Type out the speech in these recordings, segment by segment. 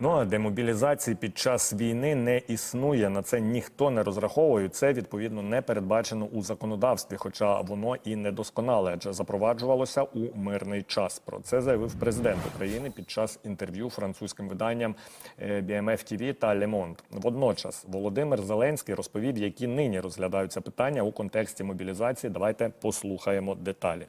Ну а демобілізації під час війни не існує. На це ніхто не розраховує. Це відповідно не передбачено у законодавстві, хоча воно і недосконале, адже запроваджувалося у мирний час. Про це заявив президент України під час інтерв'ю французьким виданням е, BMF TV та Le Monde. Водночас Володимир Зеленський розповів, які нині розглядаються питання у контексті мобілізації. Давайте послухаємо деталі.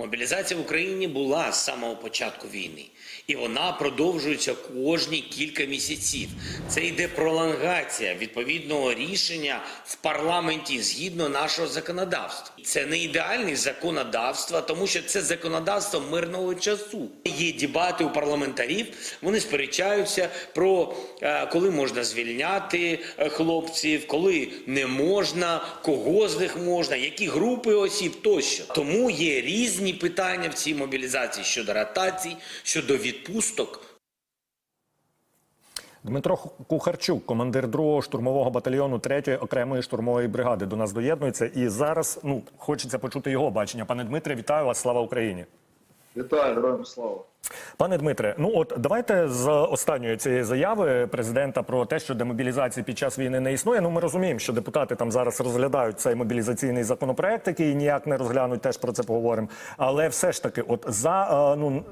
Мобілізація в Україні була з самого початку війни, і вона продовжується кожні кілька місяців. Це йде пролонгація відповідного рішення в парламенті згідно нашого законодавства. Це не ідеальне законодавство, тому що це законодавство мирного часу. Є дебати у парламентарів. Вони сперечаються про е, коли можна звільняти е, хлопців, коли не можна, кого з них можна, які групи осіб тощо. Тому є різні питання в цій мобілізації щодо ротацій, щодо відпусток. Дмитро Кухарчук, командир 2-го штурмового батальйону 3-ї окремої штурмової бригади, до нас доєднується. І зараз ну хочеться почути його бачення. Пане Дмитре, вітаю вас! Слава Україні! Вітаю, героям слава. Пане Дмитре, ну от давайте з останньої цієї заяви президента про те, що демобілізації під час війни не існує. Ну ми розуміємо, що депутати там зараз розглядають цей мобілізаційний законопроект, який ніяк не розглянуть. Теж про це поговоримо. Але все ж таки, от за е, ну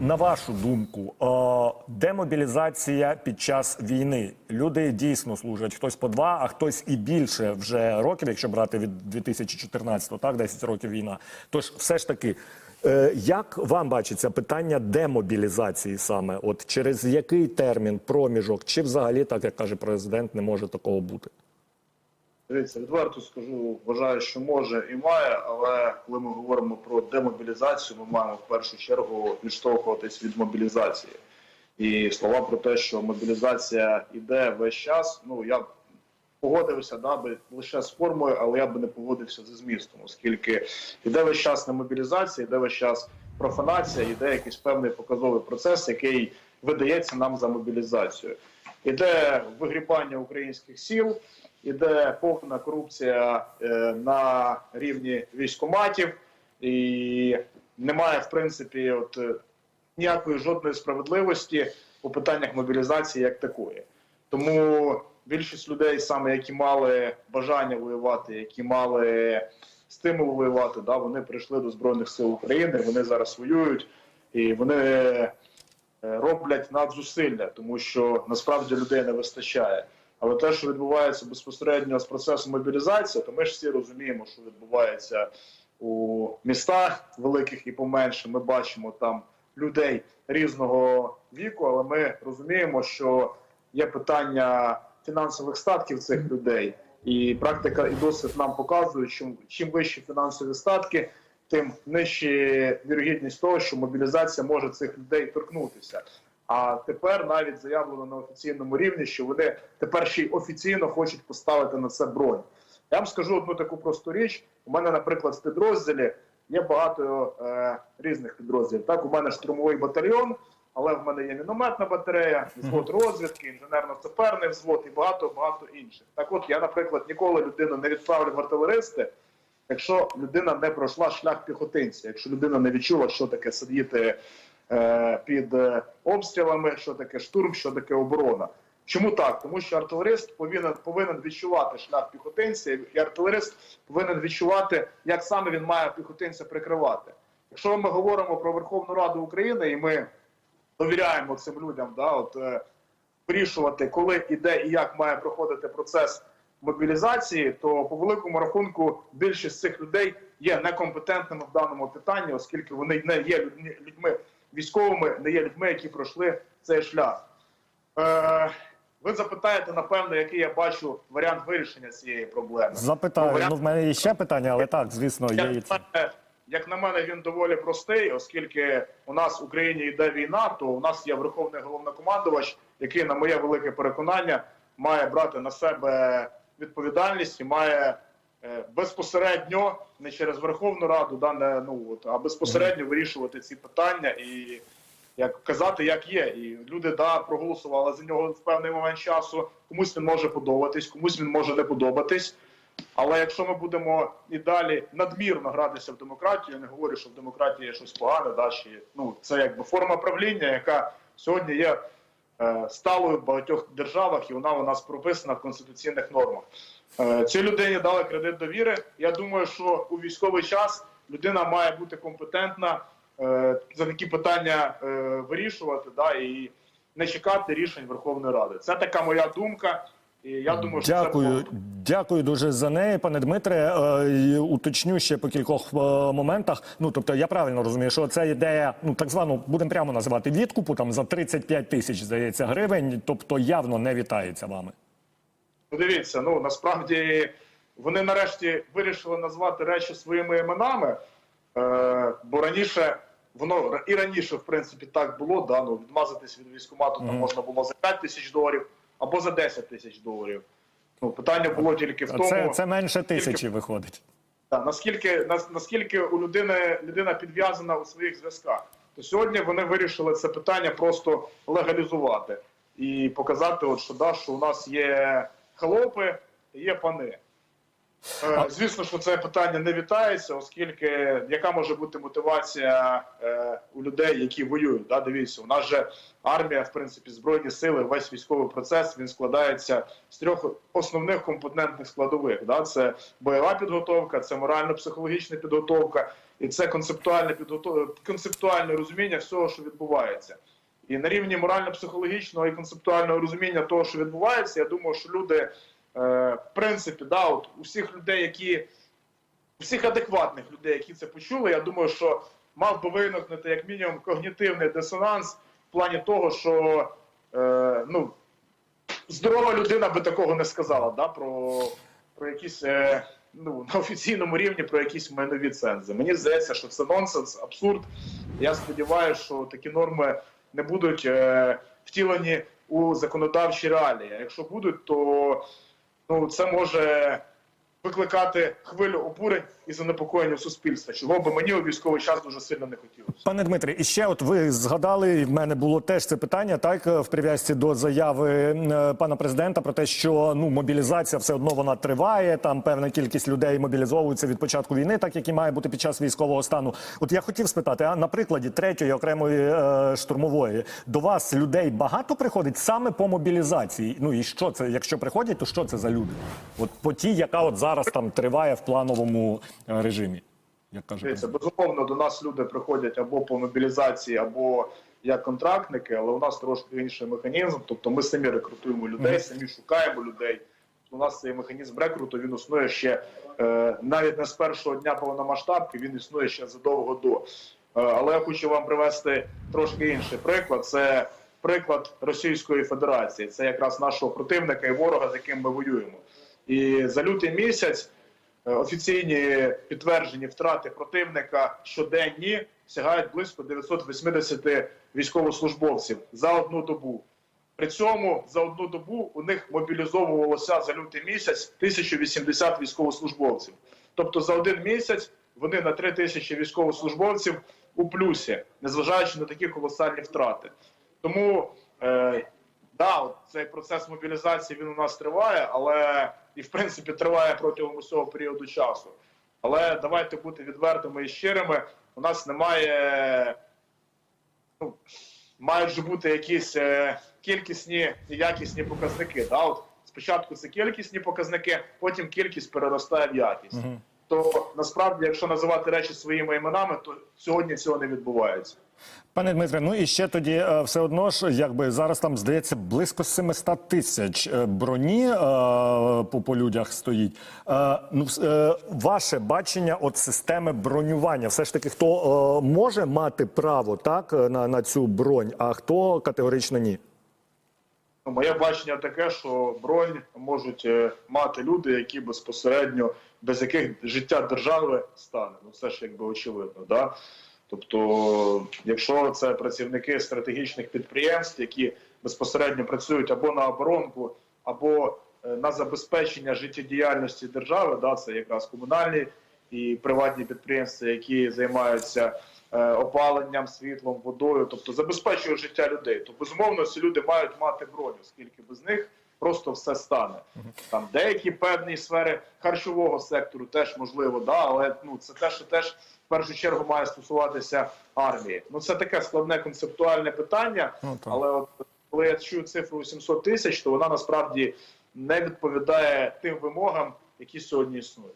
на вашу думку, е, демобілізація під час війни люди дійсно служать хтось по два, а хтось і більше вже років, якщо брати від 2014, так 10 років війна. Тож, все ж таки. Е, Як вам бачиться питання демобілізації саме? От через який термін, проміжок, чи взагалі, так як каже президент, не може такого бути? Дивіться, відверто скажу, вважаю, що може і має, але коли ми говоримо про демобілізацію, ми маємо в першу чергу відштовхуватись від мобілізації. І слова про те, що мобілізація йде весь час. Ну я погодився да, би лише з формою, але я би не погодився зі змістом, оскільки йде весь час не мобілізація, йде весь час профанація, йде якийсь певний показовий процес, який видається нам за мобілізацію. Іде вигрібання українських сіл, іде повна корупція е, на рівні військоматів, і немає в принципі от е, ніякої жодної справедливості у питаннях мобілізації як такої. Тому більшість людей, саме які мали бажання воювати, які мали стимул воювати, да, вони прийшли до Збройних сил України, вони зараз воюють і вони е, роблять надзусилля, тому що насправді людей не вистачає. Але те, що відбувається безпосередньо з процесом мобілізації, то ми ж всі розуміємо, що відбувається у містах великих і поменше. Ми бачимо там людей різного віку, але ми розуміємо, що є питання фінансових статків цих людей, і практика і досвід нам показує, що чим вищі фінансові статки, тим нижча вірогідність того, що мобілізація може цих людей торкнутися. А тепер навіть заявлено на офіційному рівні, що вони тепер ще й офіційно хочуть поставити на це бронь. Я вам скажу одну таку просту річ. У мене, наприклад, в підрозділі є багато е, різних підрозділів. Так, у мене штурмовий батальйон, але в мене є мінометна батарея, взвод розвідки, інженерно-саперний взвод і багато багато інших. Так, от я, наприклад, ніколи людину не відправлю в артилеристи, якщо людина не пройшла шлях піхотинця, якщо людина не відчула, що таке сидіти під е, обстрілами, що таке штурм, що таке оборона. Чому так? Тому що артилерист повинен повинен відчувати шлях піхотинця, і артилерист повинен відчувати, як саме він має піхотинця прикривати. Якщо ми говоримо про Верховну Раду України, і ми довіряємо цим людям, да, от е, вирішувати, коли і де і як має проходити процес мобілізації, то по великому рахунку більшість цих людей є некомпетентними в даному питанні, оскільки вони не є людьми військовими, не є людьми, які пройшли цей шлях. Е, ви запитаєте, напевно, який я бачу варіант вирішення цієї проблеми. Запитаю. варіант- Ну в мене є ще питання, але так, звісно, є і як, це. на мене, як на мене, він доволі простий, оскільки у нас в Україні йде війна, то у нас є верховний головнокомандувач, який, на моє велике переконання, має брати на себе відповідальність і має безпосередньо не через Верховну Раду, да, не, ну, от, а безпосередньо вирішувати ці питання і як казати, як є. І люди да проголосували за нього в певний момент часу. Комусь він може подобатись, комусь він може не подобатись. Але якщо ми будемо і далі надмірно гратися в демократію, я не говорю, що в демократії є щось погане, да, чи, ну це якби форма правління, яка сьогодні є е, сталою в багатьох державах, і вона у нас прописана в конституційних нормах. Е, Цій людині дали кредит довіри. Я думаю, що у військовий час людина має бути компетентна е, за такі питання е, вирішувати, да, і не чекати рішень Верховної Ради. Це така моя думка. І я думаю, що це Дякую, дякую дуже за неї, пане Дмитре. Е, Уточню ще по кількох е, моментах. Ну тобто, я правильно розумію, що це ідея, ну так звану, будемо прямо називати відкупу там за 35 тисяч, здається, гривень. Тобто явно не вітається вами. Дивіться, ну насправді вони нарешті вирішили назвати речі своїми іменами, е, бо раніше воно і раніше, в принципі, так було. Да, ну, відмазатись від військкомату там можна було за 5 тисяч доларів або за 10 тисяч доларів. Ну, питання було тільки в тому, Це, це менше тисячі виходить. Да, наскільки нас- наскільки у людини людина підв'язана у своїх зв'язках, то сьогодні вони вирішили це питання просто легалізувати і показати, от що да, що у нас є холопи, є пани. Е, Звісно, що це питання не вітається, оскільки яка може бути мотивація е, у людей, які воюють? Да? Дивіться, у нас же армія, в принципі, збройні сили, весь військовий процес він складається з трьох основних компонентних складових. Да? Це бойова підготовка, це морально-психологічна підготовка і це концептуальне підготов... концептуальне розуміння всього, що відбувається. І на рівні морально-психологічного і концептуального розуміння того, що відбувається, я думаю, що люди, е, в принципі, да, от у всіх людей, які всіх адекватних людей, які це почули, я думаю, що мав би виникнути як мінімум когнітивний дисонанс в плані того, що е, ну, здорова людина би такого не сказала, да, про, про якісь. Е, Ну, на офіційному рівні про якісь майнові цензи. Мені здається, що це нонсенс, абсурд. Я сподіваюся, що такі норми не будуть е, втілені у законодавчі реалії. А якщо будуть, то ну, це може викликати хвилю обурень і занепокоєння суспільства, чого би мені у військовий час дуже сильно не хотілося. Пане Дмитре, і ще от ви згадали, і в мене було теж це питання, так в прив'язці до заяви е, пана президента про те, що ну мобілізація все одно вона триває. Там певна кількість людей мобілізовується від початку війни, так як і має бути під час військового стану. От я хотів спитати, а на прикладі третьої окремої е, штурмової до вас людей багато приходить саме по мобілізації. Ну і що це? Якщо приходять, то що це за люди? От по тій, яка от зараз там триває в плановому е, режимі, як кажуть. Безумовно, до нас люди приходять або по мобілізації, або як контрактники, але у нас трошки інший механізм. Тобто ми самі рекрутуємо людей, самі шукаємо людей. У нас цей механізм рекруту він існує ще е, навіть не з першого дня повномасштабки, він існує ще задовго до. Е, але я хочу вам привести трошки інший приклад. Це приклад Російської Федерації. Це якраз нашого противника і ворога, з яким ми воюємо. І за лютий місяць Е, офіційні підтверджені втрати противника щоденні сягають близько 980 військовослужбовців за одну добу. При цьому за одну добу у них мобілізовувалося за лютий місяць 1080 військовослужбовців. Тобто за один місяць вони на 3 тисячі військовослужбовців у плюсі, незважаючи на такі колосальні втрати. Тому е, да, от цей процес мобілізації він у нас триває, але і в принципі триває протягом усього періоду часу. Але давайте бути відвертими і щирими. У нас немає, ну, мають же бути якісь е, кількісні і якісні показники. Да? От спочатку це кількісні показники, потім кількість переростає в якість. То насправді, якщо називати речі своїми іменами, то сьогодні цього не відбувається. Пане Дмитре, ну і ще тоді е, все одно ж, якби зараз там здається близько 700 тисяч е, броні е, по, по людях стоїть. Е, ну, е, ваше бачення от системи бронювання, все ж таки, хто е, може мати право так на, на цю бронь, а хто категорично ні? Ну, моє бачення таке, що бронь можуть мати люди, які безпосередньо без яких життя держави стане. Ну це ж якби очевидно. Да? Тобто, якщо це працівники стратегічних підприємств, які безпосередньо працюють або на оборонку, або е, на забезпечення життєдіяльності держави, да, це якраз комунальні і приватні підприємства, які займаються е, опаленням, світлом, водою, тобто забезпечують життя людей. То безумовно ці люди мають мати броню, оскільки без них просто все стане. Там деякі певні сфери харчового сектору теж можливо, да, але ну це те, що теж в першу чергу має стосуватися армії. Ну це таке складне концептуальне питання, Ну, але от коли я чую цифру 700 тисяч, то вона насправді не відповідає тим вимогам, які сьогодні існують.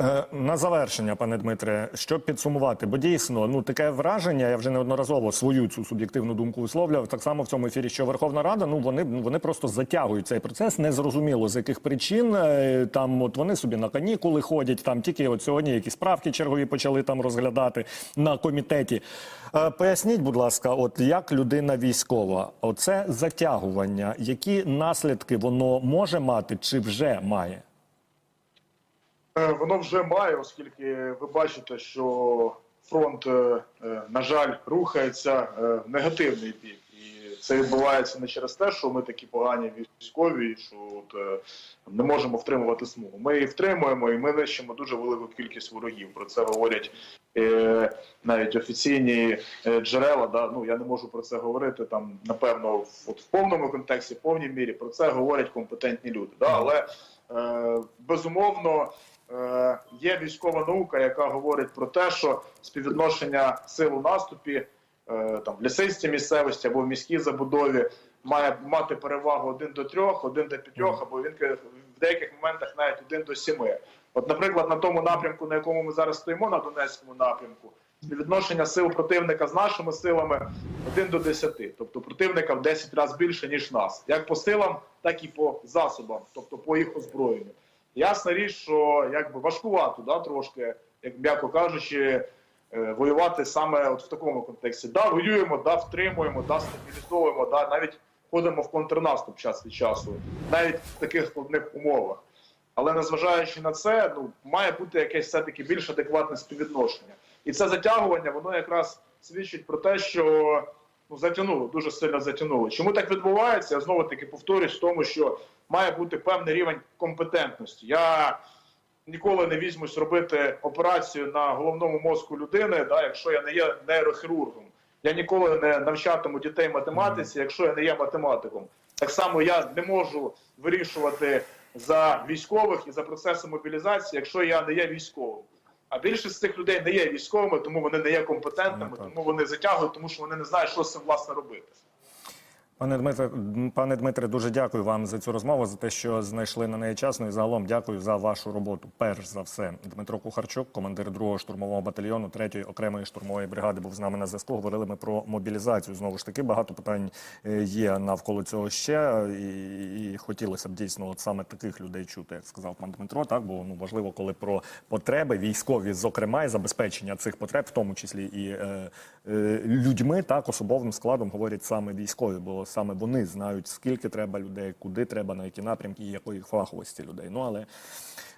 Е, На завершення, пане Дмитре, щоб підсумувати, бо дійсно ну таке враження, я вже неодноразово свою цю суб'єктивну думку висловлював. Так само в цьому ефірі, що Верховна Рада, ну вони ну, вони просто затягують цей процес, незрозуміло з яких причин. Е, Там от вони собі на канікули ходять. Там тільки от сьогодні якісь правки чергові почали там розглядати на комітеті. Е, Поясніть, будь ласка, от як людина військова, оце затягування, які наслідки воно може мати чи вже має? Е, Воно вже має, оскільки ви бачите, що фронт, е, е, на жаль, рухається в негативний бік. І це відбувається не через те, що ми такі погані військові, що от, не можемо втримувати смугу. Ми її втримуємо і ми нищимо дуже велику кількість ворогів. Про це говорять навіть офіційні джерела. Да? Ну я не можу про це говорити там, напевно, от, в повному контексті, в повній мірі. Про це говорять компетентні люди. Да? Але безумовно. Е, Є військова наука, яка говорить про те, що співвідношення сил у наступі е, там в лісистій місцевості або в міській забудові має мати перевагу один до трьох, один до п'ятьох, або він в деяких моментах навіть один до сіми. От, наприклад, на тому напрямку, на якому ми зараз стоїмо, на Донецькому напрямку, співвідношення сил противника з нашими силами один до десяти. Тобто противника в 10 разів більше, ніж нас, як по силам, так і по засобам, тобто по їх озброєнню. Ясна річ, що якби важкувато, да, трошки, як м'яко кажучи, е, воювати саме от в такому контексті. Да, воюємо, да, втримуємо, да, стабілізовуємо, да, навіть ходимо в контрнаступ час від часу, навіть в таких складних умовах. Але незважаючи на це, ну має бути якесь все-таки більш адекватне співвідношення. І це затягування, воно якраз свідчить про те, що ну затягнуло, дуже сильно затягнуло. Чому так відбувається? Я знову таки повторюсь в тому, що має бути певний рівень компетентності. Я ніколи не візьмусь робити операцію на головному мозку людини, да, якщо я не є нейрохірургом. Я ніколи не навчатиму дітей математиці, якщо я не є математиком. Так само я не можу вирішувати за військових і за процеси мобілізації, якщо я не є військовим. А більшість з цих людей не є військовими, тому вони не є компетентними, Ну, тому вони затягують, тому що вони не знають, що з цим власне робити. Пане Дмитре, пане Дмитре, дуже дякую вам за цю розмову, за те, що знайшли на неї час. Ну і загалом дякую за вашу роботу. Перш за все, Дмитро Кухарчук, командир 2-го штурмового батальйону 3-ї окремої штурмової бригади, був з нами на зв'язку. Говорили ми про мобілізацію. Знову ж таки, багато питань е, є навколо цього ще, і, і хотілося б дійсно от саме таких людей чути, як сказав пан Дмитро. Так, бо ну важливо, коли про потреби військові, зокрема, і забезпечення цих потреб, в тому числі і е, е, людьми, так особовим складом говорять саме військові, бо саме вони знають, скільки треба людей, куди треба, на які напрямки і якої фаховості людей. Ну але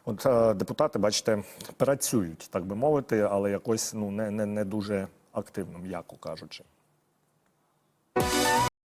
от е, депутати, бачите, працюють, так би мовити, але якось ну не, не, не дуже активно, м'яко кажучи.